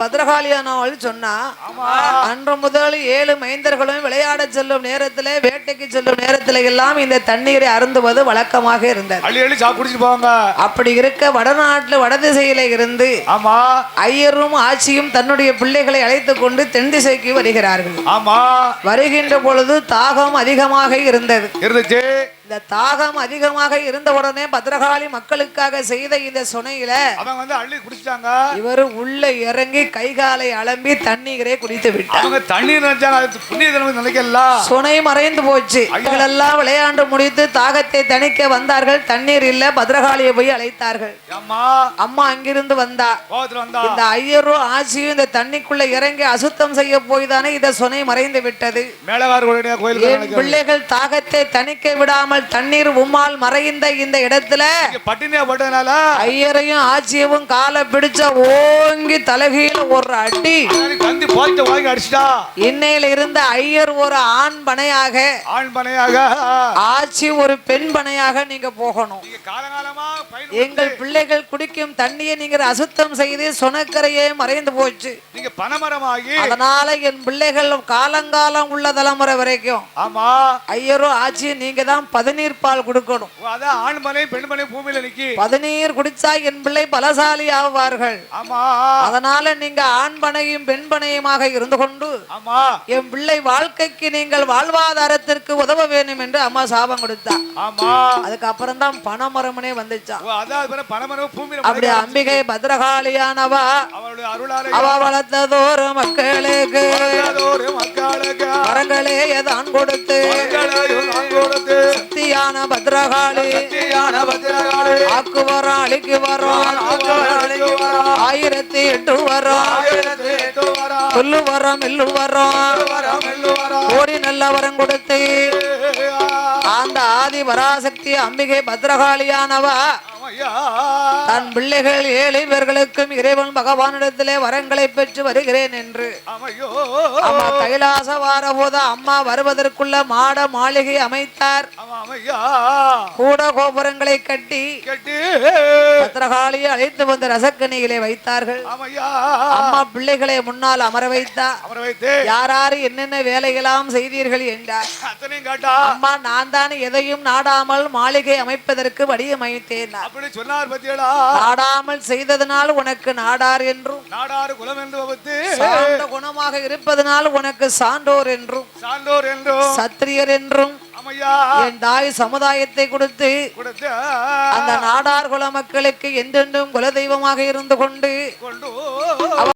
பத்ரகாளியானவள் சொன்னா அன்று முதல் ஏழு மைந்தர்களும் விளையாட செல்லும் நேரத்திலே வேட்டைக்கு செல்லும் நேரத்திலே எல்லாம் இந்த தண்ணீரை அருந்துவது வழக்கமாக இருந்தது. அப்படி இருக்க வடநாட்டுல வடதிசையில இருந்து ஆமா. ஐயரும் ஆட்சியும் தன்னுடைய பிள்ளைகளை அழைத்து கொண்டு தென் திசைக்கு வருகிறார்கள். ஆமா. வருகின்ற பொழுது தாகம் அதிகமாக இருந்தது. இருந்துச்சு. இந்த தாகம் அதிகமாக இருந்த உடனே பத்ரகாளி மக்களுக்காக செய்த இந்த சுனையில அவங்க வந்து அள்ளி குடிச்சிட்டாங்க. இவர் உள்ள இறங்கி கைகாலை அலம்பி தண்ணீரை குடித்து விட்டார். அவங்க தண்ணீர் நினைச்சாங்க அது புண்ணிய தினம் நினைக்கல. சுனை மறைந்து போச்சு. எல்லாம் விளையாண்டு முடித்து தாகத்தை தணிக்க வந்தார்கள். தண்ணீர் இல்ல பத்ரகாளியை போய் அழைத்தார்கள். ஆமா அம்மா அங்கிருந்து வந்தா. இந்த ஐயரும் ஆட்சியும் இந்த தண்ணிக்குள்ள இறங்கி அசுத்தம் செய்ய போய் தானே இந்த சுனை மறைந்து விட்டது. பிள்ளைகள் தாகத்தை தணிக்க விடாமல் தண்ணீர் உம்மால் மறைந்த இந்த இடத்துல இங்க பட்டினியா போட்டதுனால ஐயரையும் ஆட்சியவும் காலை பிடிச்ச ஓங்கி தலைகீழ ஒரு அடி. கந்தி போயிட்டு வாங்கி அடிச்சிட்டா. இன்னையில இருந்த ஐயர் ஒரு ஆண் பனையாக ஆண் பனையாக. ஆட்சி ஒரு பெண் பனையாக நீங்க போகணும். எங்கள் பிள்ளைகள் குடிக்கும் தண்ணியை நீங்க அசுத்தம் செய்து சொனக்கரையே மறைந்து போச்சு. நீங்க பனைமரமாகி அதனால என் பிள்ளைகள் காலங்காலம் உள்ள தலைமுறை வரைக்கும் ஆமா. ஐயரும் ஆட்சி நீங்க தான் பதநீர் பால் கொடுக்கணும். அதான் பூமியில நிக்கி. பதநீர் குடிச்சா என் பிள்ளை பலசாலி ஆவார்கள். ஆமா. அதனால நீங்க ஆண் பனையும் பெண் பனையுமாக இருந்து கொண்டு ஆமா. என் பிள்ளை வாழ்க்கைக்கு நீங்கள் வாழ்வாதாரத்திற்கு உதவ வேண்டும் என்று அம்மா சாபம் கொடுத்தா. ஆமா. அதுக்கப்புறம் தான் பணமரமனே வந்துச்சா. அப்படி அம்பிகை பத்ரகாளியானவா? அவ வளர்த்ததோரு மக்களுக்கு வரங்களே நான் கொடுத்து சக்தியான பத்ரகாளி. ஆக்கு வரோம். அழிக்கு வரோம். ஆயிரத்தி எட்டு வரோம். புல்லு வரோம். மில்லு வரோம். கோடி நல்ல வரம் கொடுத்து அந்த ஆதி பராசக்தி அம்பிகை பத்ரகாளியானவா. தன் பிள்ளைகள் ஏழை பேர்களுக்கும் இறைவன் பகவானிடத்திலே வரங்களை பெற்று வருகிறேன் என்று. அம்மா கைலாச வார போது அம்மா வருவதற்குள்ள மாட மாளிகை அமைத்தார். கூட கோபுரங்களை கட்டி பத்ரகாளியை அழைத்து வந்து ரசக்கணிகளை வைத்தார்கள். அம்மா பிள்ளைகளை முன்னால் அமர வைத்தா அவரை வைத்து. யாராரு என்னென்ன வேலைகளாம் செய்தீர்கள் என்றார். அம்மா நான் தான் எதையும் நாடாமல் மாளிகை அமைப்பதற்கு வடிவமைத்தேன். அப்படி சொன்னார் பத்தியடா. நாடாமல் செய்ததனால் உனக்கு நாடார் என்றும். நாடாறு குலம் என்று வகுத்து சார்ந்த குணமாக இருப்பதனால் உனக்கு சான்றோர் என்றும். சான்றோர் என்றும். சத்திரியர் என்றும். அமையா என் தாய் சமுதாயத்தை கொடுத்து கொடுத்து அந்த நாடார் குல மக்களுக்கு என்றென்றும் குலதெய்வமாக இருந்து கொண்டு